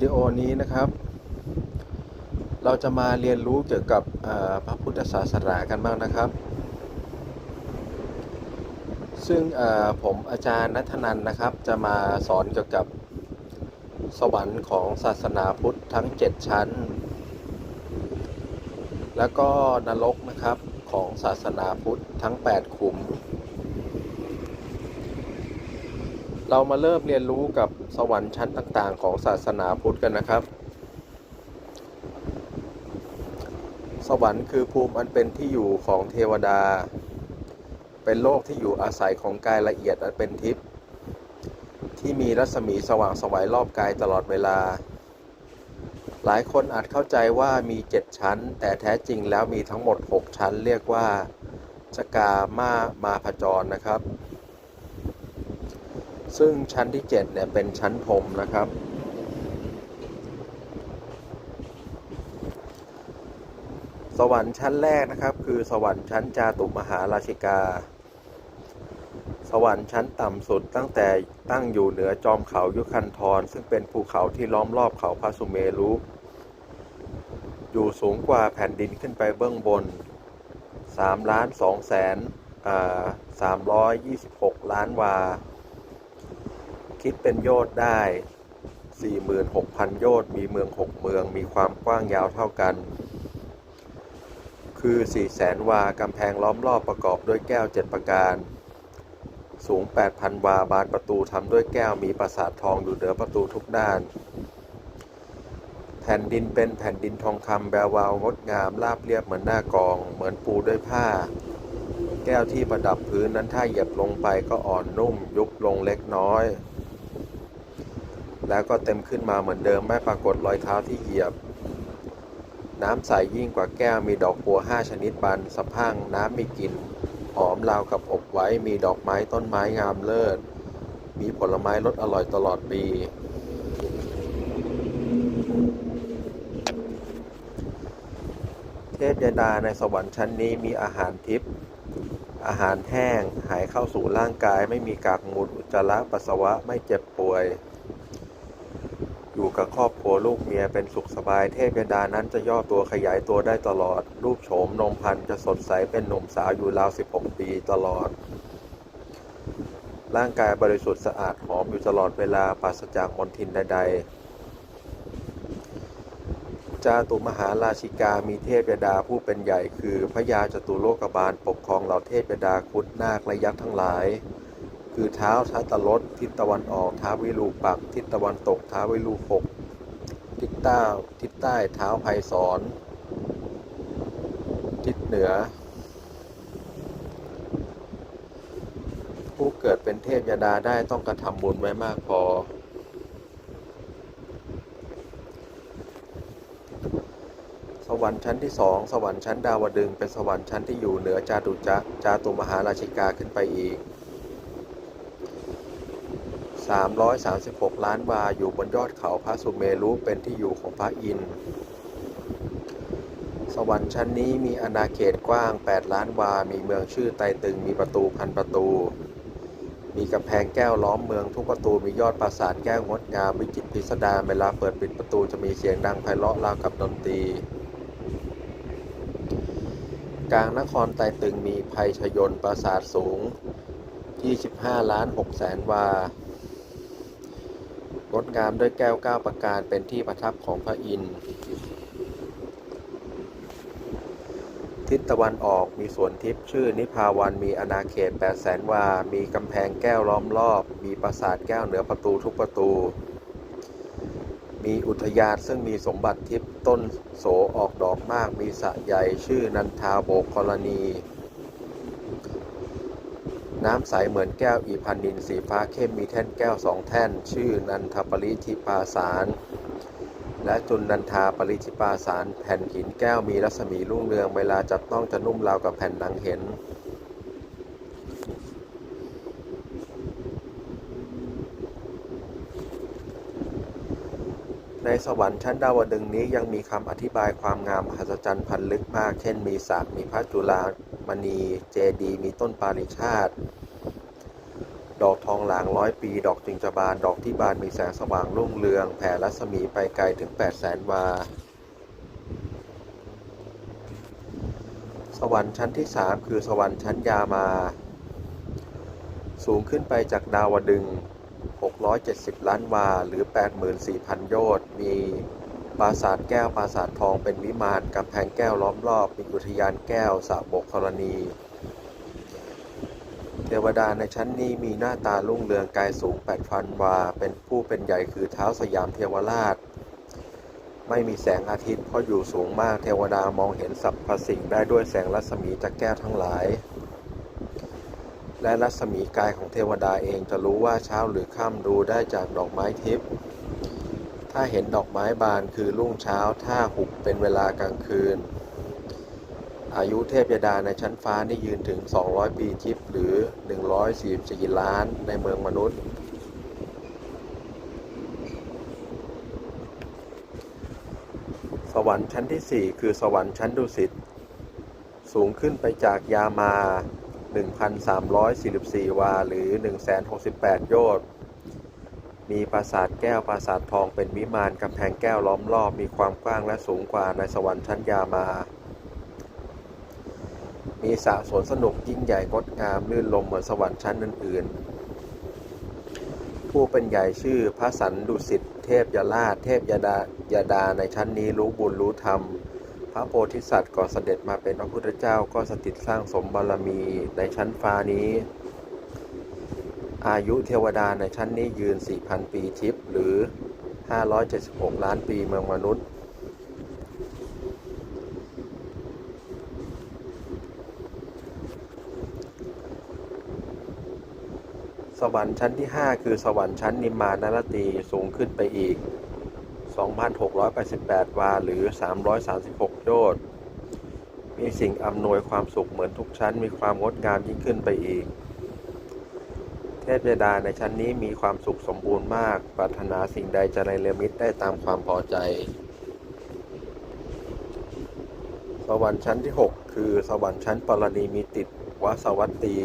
ดีโอนี้นะครับ เราจะมาเรียนรู้เกี่ยวกับพระพุทธศาสนากันบ้างนะครับ ซึ่งผมอาจารย์นัทนันนะครับ จะมาสอนเกี่ยวกับสวรรค์ของศาสนาพุทธทั้ง 7 ชั้น แล้วก็นรกนะครับของศาสนาพุทธทั้ง 8 ขุม เรามาเริ่มเรียนรู้กับสวรรค์ชั้นต่างๆ ของศาสนาพุทธกันนะครับ สวรรค์คือภูมิอันเป็นที่อยู่ของเทวดา เป็นโลกที่อยู่อาศัยของกายละเอียดอันเป็นทิพย์ที่มีรัศมีสว่างสวัยรอบกายตลอดเวลา หลายคนอาจเข้าใจว่ามี 7 ชั้น แต่แท้จริงแล้วมีทั้งหมด 6 ชั้น เรียกว่า สกามามาพจรนะครับ ซึ่งชั้นที่ 7 เนี่ย เป็นชั้นพรมนะครับ สวรรค์ชั้นแรกนะครับ คือสวรรค์ชั้นจาตุมหาราชิกา สวรรค์ชั้นต่ำสุดตั้งแต่ตั้งอยู่เหนือจอมเขายุคันธรซึ่งเป็นภูเขาที่ล้อมรอบเขาพระสุเมรุอยู่สูงกว่าแผ่นดินขึ้นไปเบื้องบน3ล้าน2แสนอ่า326 ล้านวา คิดเป็นโยชน์ได้ 46,000 โยชน์มีเมือง 6 เมือง มีความกว้างยาวเท่ากัน คือ 400,000 วา กำแพงล้อมรอบประกอบด้วยแก้ว 7 ประการ สูง 8,000 วา บานประตูทำด้วยแก้ว มีปราสาททองอยู่เหนือประตูทุกด้าน แผ่นดินเป็นแผ่นดินทองคำแบววาวงดงาม ราบเรียบเหมือนหน้ากอง เหมือนปูด้วยผ้าแก้วที่ประดับพื้นนั้นถ้าเหยียบลงไปก็อ่อนนุ่มยุบลงเล็กน้อย แล้วก็เต็มขึ้นมาเหมือนเดิมไม่ปรากฏรอยเท้าที่เหยียบ น้ำใสยิ่งกว่าแก้วมีดอกบัวห้าชนิดบานสะพั่งน้ำมีกลิ่นหอมราวกับอบไว้มีดอกไม้ต้นไม้งามเลิศ มีผลไม้รสอร่อยตลอดปี เทพยดาในสวรรค์ชั้นนี้มีอาหารทิพย์อาหารแห้งหายเข้าสู่ร่างกายไม่มีกากมูลอุจจาระปัสสาวะไม่เจ็บป่วย อยู่กับครอบครัวลูกเมียเป็นสุขสบายเทพยดานั้นจะย่อตัวขยายตัวได้ตลอด รูปโฉมนมพันธ์จะสดใสเป็นหนุ่มสาวอยู่ราว 16 ปีตลอด ร่างกายบริสุทธิ์สะอาดหอมอยู่ตลอดเวลาปราศจากมลทินใดๆจาตุมหาราชิกามีเทพยดาผู้เป็นใหญ่คือพระยาจตุโลกบาลปกครองเหล่าเทพยดาคุดนาคและยักษ์ทั้งหลาย คือเท้าทัตตรสทิศตะวันออกเท้าวิรูปัก ทิศตะวันตกเท้าวิรูปกทิศใต้ทิศใต้เท้าไพศรทิศเหนือ ผู้เกิดเป็นเทพยดาได้ต้องกระทำบุญไว้มากพอ สวรรค์ชั้นที่สองสวรรค์ชั้นดาวดึงเป็นสวรรค์ชั้นที่อยู่เหนือจาตุจะจาตุมหาราชิกาขึ้นไปอีก 336 ล้านวาอยู่บนยอดเขาพระสุเมรุเป็นที่อยู่ของพระอินทร์สวรรค์ชั้นนี้มีอาณาเขตกว้าง 8 ล้านวา มีเมืองชื่อไตตึง มีประตูพันประตู มีกำแพงแก้วล้อมเมืองทุกประตูมียอดปราสาทแก้วงดงามวิจิตรพิสดารเวลาเปิดปิดประตูจะมีเสียงดังไพเราะราวกับดนตรี กลางนครไตตึงมีภัยชยนปราสาทสูง 25 ล้าน6แสนวา งดงามด้วยแก้วเก้าประการเป็นที่ประทับของพระอินทร์ทิศตะวันออกมีสวนทิพย์ชื่อนิพาวันมีอาณาเขต8แสนวา มีกำแพงแก้วล้อมรอบ มีปราสาทแก้วเหนือประตูทุกประตู มีอุทยานซึ่งมีสมบัติทิพย์ต้นโสออกดอกมาก มีสระใหญ่ชื่อนันทาโบกกรณี น้ำใสเหมือนแก้วอีพันนินสีฟ้าเข้มมีแท่นแก้วสองแท่น ชื่อนันทปริธิปาสาร และจุนนันทาปริธิปาสาร แผ่นหินแก้วมีรัศมีรุ่งเรืองเวลาจับต้องจะนุ่มราวกับแผ่นหนังเห็นในสวรรค์ชั้นดาวดึงนี้ยังมีคำอธิบายความงามมหัศจรรย์พันลึกมาก เช่นมีสระมีพระจุลา มณีเจดีมีต้นปาริชาติ ดอกทองหลางร้อยปี ดอกจึงจะบาน ดอกที่บานมีแสงสว่างรุ่งเรือง แผ่รัศมีไปไกลถึง 8 0 0แสนวา สวรรค์ชั้นที่สามคือสวรรค์ชั้นยามา สูงขึ้นไปจากดาวดึง 670 ล้านวา หรือ 84,000 โยชน์มี ปราสาทแก้วปราสาททองเป็นวิมานกำแพงแก้วล้อมรอบ มีอุทยานแก้วสระบกธรณี เทวดาในชั้นนี้มีหน้าตารุ่งเรืองกายสูง8,000วา เป็นผู้เป็นใหญ่คือเท้าสยามเทวราช ไม่มีแสงอาทิตย์เพราะอยู่สูงมากเทวดามองเห็นสรรพสิ่งได้ด้วยแสงรัศมีจากแก้วทั้งหลาย และรัศมีกายของเทวดาเองจะรู้ว่าเช้าหรือค่ำดูได้จากดอกไม้ทิพย์ ถ้าเห็นดอกไม้บานคือรุ่งเช้า ถ้าหุบเป็นเวลากลางคืน อายุเทพยดาในชั้นฟ้านี่ยืนถึง 200 ปีทิพย์หรือ 144 ล้านในเมืองมนุษย์ สวรรค์ชั้นที่ 4 คือสวรรค์ชั้นดุสิต สูงขึ้นไปจากยามา 1,344 วา หรือ 1,068 โยชน์ มีปราสาทแก้วปราสาททองเป็นวิมานกำแพงแก้วล้อมรอบมีความกว้างและสูงกว่าในสวรรค์ชั้นยามา มีสระสวนสนุกยิ่งใหญ่งดงามลื่นลมเหมือนสวรรค์ชั้นอื่นๆ ผู้เป็นใหญ่ชื่อพระสันดุสิตเทพยาราชเทพยาดายาดาในชั้นนี้รู้บุญรู้ธรรม พระโพธิสัตว์ก่อนเสด็จมาเป็นพระพุทธเจ้าก็สถิตสร้างสมบารมีในชั้นฟ้านี้ อายุเทวดาในชั้นนี้ยืน 4,000 ปีทิพย์หรือ 576 ล้านปีเมืองมนุษย์ สวรรค์ชั้นที่ 5 คือสวรรค์ชั้นนิมมานรตีสูงขึ้นไปอีก 2,688 วาหรือ 336 โยชน์มีสิ่งอำนวยความสุขเหมือนทุกชั้นมีความงดงามยิ่งขึ้นไปอีก เทพยดาในชั้นนี้มีความสุขสมบูรณ์มาก ปรารถนาสิ่งใดจะในเรมิตได้ตามความพอใจ สวรรค์ชั้นที่ 6 คือสวรรค์ชั้นปรณีมีติดวสวัตตี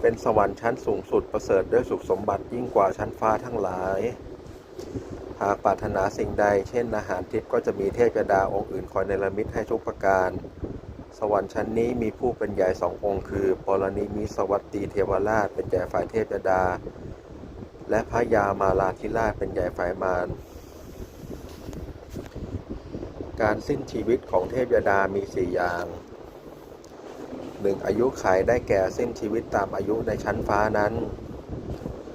เป็นสวรรค์ชั้นสูงสุดประเสริฐด้วยสุขสมบัติยิ่งกว่าชั้นฟ้าทั้งหลาย หากปรารถนาสิ่งใด เช่นอาหารทิพย์ก็จะมีเทพยดาองค์อื่นคอยเนรมิตให้ทุกประการ สวรรค์ชั้นนี้มีผู้เป็นใหญ่สององค์คือปรณิมิสวัตตีเทวราชเป็นใหญ่ฝ่ายเทพยดา และพระยามาลาธิราชเป็นใหญ่ฝ่ายมารการสิ้นชีวิตของเทพยดามีสี่อย่างหนึ่งอายุไขได้แก่สิ้นชีวิตตามอายุในชั้นฟ้านั้น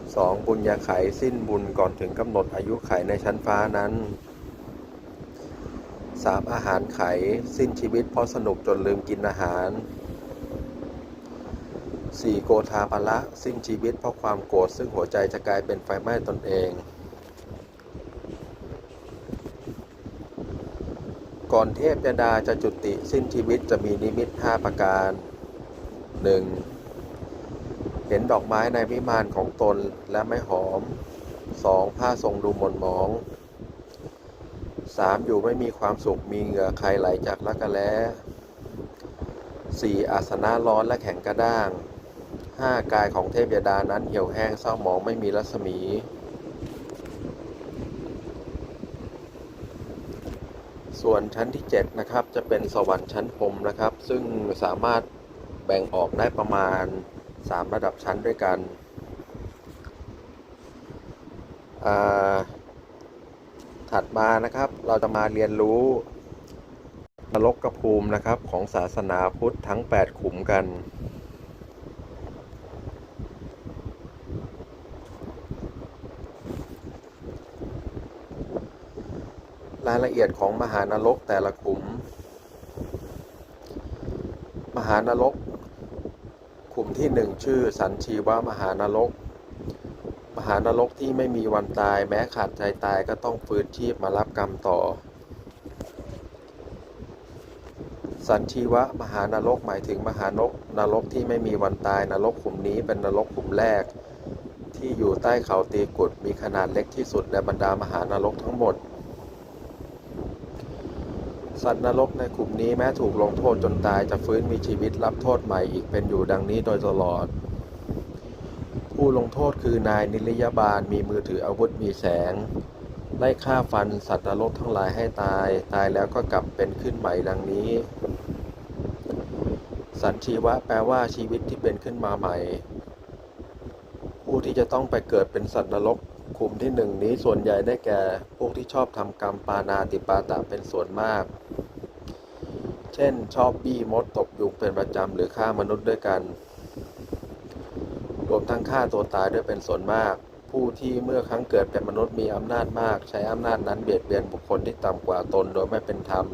2. บุญญาไขสิ้นบุญก่อนถึงกำหนดอายุไขในชั้นฟ้านั้น 3. อาหารไข สิ้นชีวิตเพราะสนุกจนลืมกินอาหาร 4. โกธาภละ สิ้นชีวิตเพราะความโกรธซึ่งหัวใจจะกลายเป็นไฟไหม้ตนเอง ก่อนเทพยดาจะจุติสิ้นชีวิตจะมีนิมิตห้าประการ 1. เห็นดอกไม้ในวิมานของตนและไม่หอม 2. ผ้าทรงดูหม่นหมอง 3. อยู่ไม่มีความสุขมีเหงื่อใครไหลจากรักกระแล้ 4. อาสนะร้อนและแข็งกระด้าง 5. กายของเทพยดานั้นเหี่ยวแห้งเศร้าหมองไม่มีรัศมีส่วนชั้นที่7นะครับจะเป็นสวรรค์ชั้นพรมนะครับ ซึ่งสามารถแบ่งออกได้ประมาณ 3 ระดับชั้นด้วยกันถัดมานะครับ เราจะมาเรียนรู้นรกกระภูมินะครับของศาสนาพุทธทั้ง 8 ขุมกัน รายละเอียดของมหานรกแต่ละขุม มหานรกขุมที่หนึ่งชื่อสันชีวมหานรก มหานรกที่ไม่มีวันตาย แม้ขาดใจตายก็ต้องฟื้นชีพมารับกรรมต่อ สันชีวะมหานรกหมายถึงมหานกนรกที่ไม่มีวันตายนรกขุมนี้เป็นนรกขุมแรก ที่อยู่ใต้เขาตีกุดมีขนาดเล็กที่สุดในบรรดามหานรกทั้งหมด สัตว์นรกในกลุ่มนี้แม้ถูกลงโทษจนตายจะฟื้นมีชีวิตรับโทษใหม่อีกเป็นอยู่ดังนี้โดยตลอด ผู้ลงโทษคือนายนิรยบาลมีมือถืออาวุธมีแสงไล่ฆ่าฟันสัตว์นรกทั้งหลายให้ตาย ตายแล้วก็กลับเป็นขึ้นใหม่ดังนี้ สันชีวะแปลว่าชีวิตที่เป็นขึ้นมาใหม่ ผู้ที่จะต้องไปเกิดเป็นสัตว์นรกกลุ่มที่หนึ่งนี้ส่วนใหญ่ได้แก่ พวกที่ชอบทำกรรมปานาติปาตะเป็นส่วนมาก เช่น ชอบบี้มดตบยุงเป็นประจำหรือฆ่ามนุษย์ด้วยกัน ทั้งฆ่าตัวตายด้วยเป็นส่วนมาก ผู้ที่เมื่อครั้งเกิดเป็นมนุษย์มีอำนาจมาก ใช้อำนาจนั้นเบียดเบียนบุคคลที่ต่ำกว่าตนโดยไม่เป็นธรรม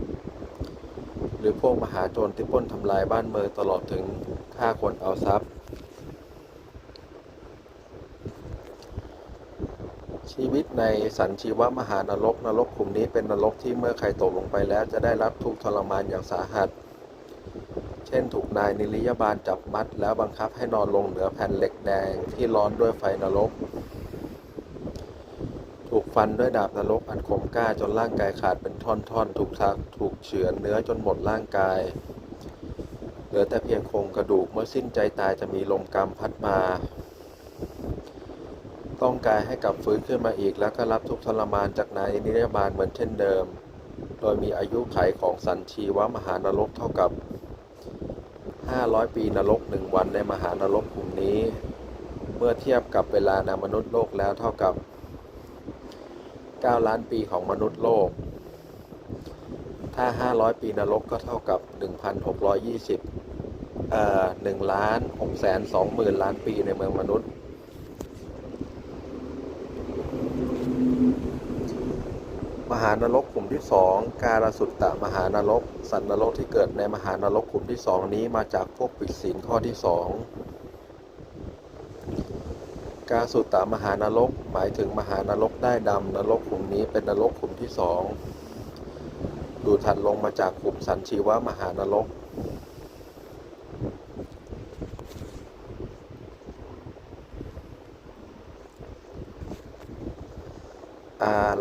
หรือพวกมหาโจรที่ปล้นทำลายบ้านเมืองตลอดถึงฆ่าคนเอาทรัพย์ ชีวิตในสันชีวมหานรกนรกขุมนี้เป็นนรกที่เมื่อใครตกลงไปแล้วจะได้รับทุกข์ทรมานอย่างสาหัส ช่นถูกนายนิริยบาลจับมัด แล้วบังคับให้นอนลงเหนือแผ่นเหล็กแดงที่ร้อนด้วยไฟนรก ถูกฟันด้วยดาบนรกอันคมกล้าจนร่างกายขาดเป็นท่อนๆ ถูกทักถูกเฉือนเนื้อจนหมดร่างกาย เหลือแต่เพียงโครงกระดูกเมื่อสิ้นใจตายจะมีลมกรรมพัดมา ต้องกายให้กลับฟื้นขึ้นมาอีกแล้วก็รับทุกทรมานจากนายนิรยบาลเหมือนเช่นเดิม โดยมีอายุไขของสันชีวมหานรกเท่ากับ 500 ปีนรกหนึ่งวันในมหานรกกลุ่มนี้ เมื่อเทียบกับเวลาในมนุษย์โลกแล้วเท่ากับ 9 ล้านปีของมนุษย์โลก ถ้า 500 ปีนรกก็เท่ากับ 1,620เอ่อ1ล้าน6แสน2หมื่นล้านปีในเมืองมนุษย์ มหานรกกลุ่มที่สองการสุตตะมหานรก สัตว์นรกที่เกิดในมหานรกกลุ่มที่สองนี้มาจากพวกปิดศีลข้อที่สองกาสุตตะมหานรกหมายถึงมหานรกได้ดำนรกกลุ่มนี้เป็นนรกกลุ่มที่สองดูถัดลงมาจากกลุ่มสันชีวมหานรก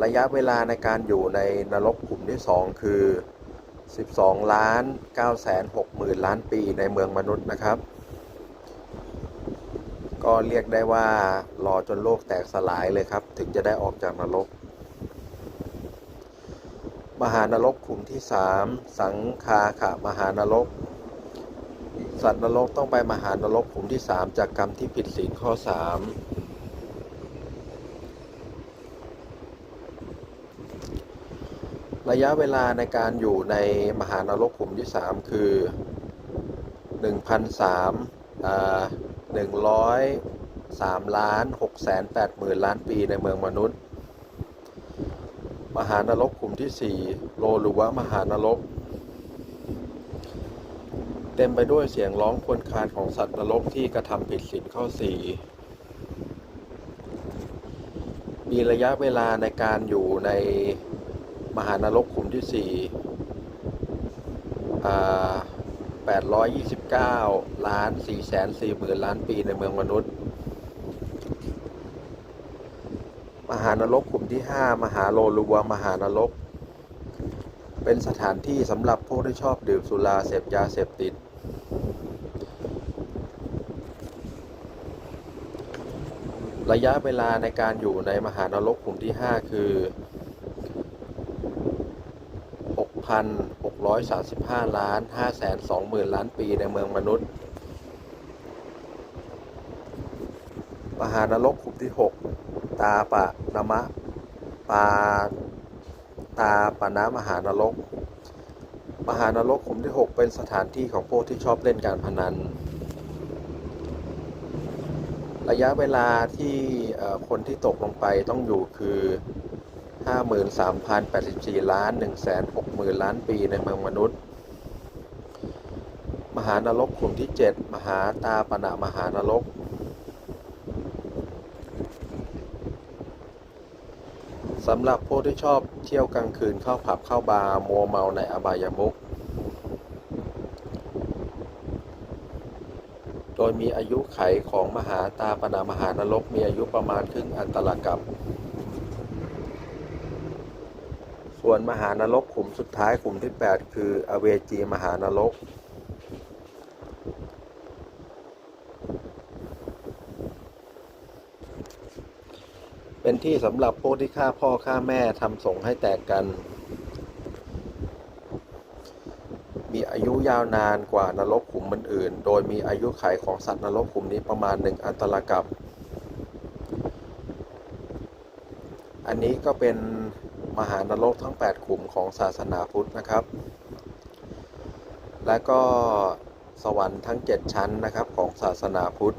ระยะเวลาในการอยู่ในนรกกลุ่มที่ 2 คือ 12 ล้าน9แสน6หมื่นล้านปีในเมืองมนุษย์นะครับ ก็เรียกได้ว่ารอจนโลกแตกสลายเลยครับ ถึงจะได้ออกจากนรก มหานรกกลุ่มที่ 3 สังคาขะมหานรก สัตว์นรกต้องไปมหานรกกลุ่มที่ 3 จากกรรมที่ผิดศีลข้อ 3 ระยะเวลาในการอยู่ในมหานรกกลุ่มที่ 3 คือ 1,003อ่า103ล้าน6แสน8หมื่นล้านปีในเมืองมนุษย์ มหานรกกลุ่มที่ 4 โลหรือว่ามหานรก เต็มไปด้วยเสียงร้องควญคางของสัตว์นรกที่กระทำผิดศีลข้อ 4 มีระยะเวลาในการอยู่ใน มหานรกกลุ่มที่สี่อ่829 ล้าน4แสน4หมื่นล้านปีในเมืองมนุษย์ มหานรกกลุ่มที่ 5 มหาโลลุวมหานรก เป็นสถานที่สำหรับพวกที่ชอบดื่มสุราเสพยาเสพติด ระยะเวลาในการอยู่ในมหานรกกลุ่มที่ 5 คือ 6,635 ล้าน5แสน2หมื่นล้านปีในเมืองมนุษย์ มหานรกกลุ่มที่ 6 ตาปะนมะปาตาปนะมหานรก มหานรกกลุ่มที่ 6 เป็นสถานที่ของพวกที่ชอบเล่นการพนัน ระยะเวลาที่คนที่ตกลงไปต้องอยู่คือ 53,084 ล้าน 160,000 ล้านปีในเมืองมนุษย์ มหานรกกลุ่มที่ 7 มหาตาปนะมหานรก สำหรับพวกที่ชอบเที่ยวกลางคืนเข้าผับเข้าบาร์มัวเมาในอบายมุขโดยมีอายุไขของมหาตาปนามหานรกมีอายุประมาณครึ่งอันตรกับ ส่วนมหานรกขุมสุดท้ายขุมที่ 8 คืออเวจีมหานรก เป็นที่สำหรับพวกที่ฆ่าพ่อฆ่าแม่ทำสงให้แตกกัน มีอายุยาวนานกว่านรกขุมอื่นๆ โดยมีอายุขัยของสัตว์นรกขุมนี้ประมาณหนึ่งอันตรกับ อันนี้ก็เป็น มหานรกทั้ง 8 ขุมของศาสนาพุทธนะครับ และก็สวรรค์ทั้ง 7 ชั้นนะครับของศาสนาพุทธ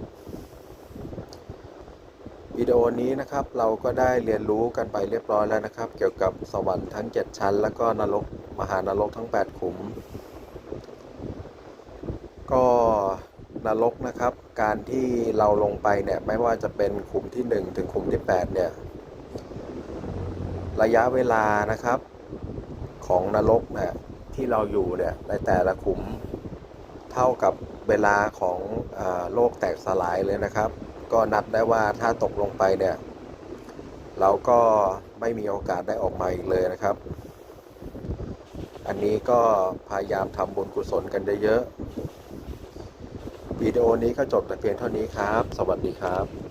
วิดีโอนี้นะครับเราก็ได้เรียนรู้กันไปเรียบร้อยแล้วนะครับ เกี่ยวกับสวรรค์ทั้ง 7 ชั้น แล้วก็นรกมหานรกทั้ง 8 ขุม ก็นรกนะครับ การที่เราลงไปเนี่ยไม่ว่าจะเป็นขุมที่ 1 ถึงขุมที่ 8 เนี่ย ระยะเวลานะครับของนรกเนี่ยที่เราอยู่เนี่ยในแต่ละขุมเท่ากับเวลาของอโลกแตกสลายเลยนะครับ ก็นับได้ว่าถ้าตกลงไปเนี่ยเราก็ไม่มีโอกาสได้ออกมาอีกเลยนะครับ อันนี้ก็พยายามทำบุญกุศลกันเยอะๆวิดีโอนี้ก็จบแต่เพียงเท่านี้ครับ สวัสดีครับ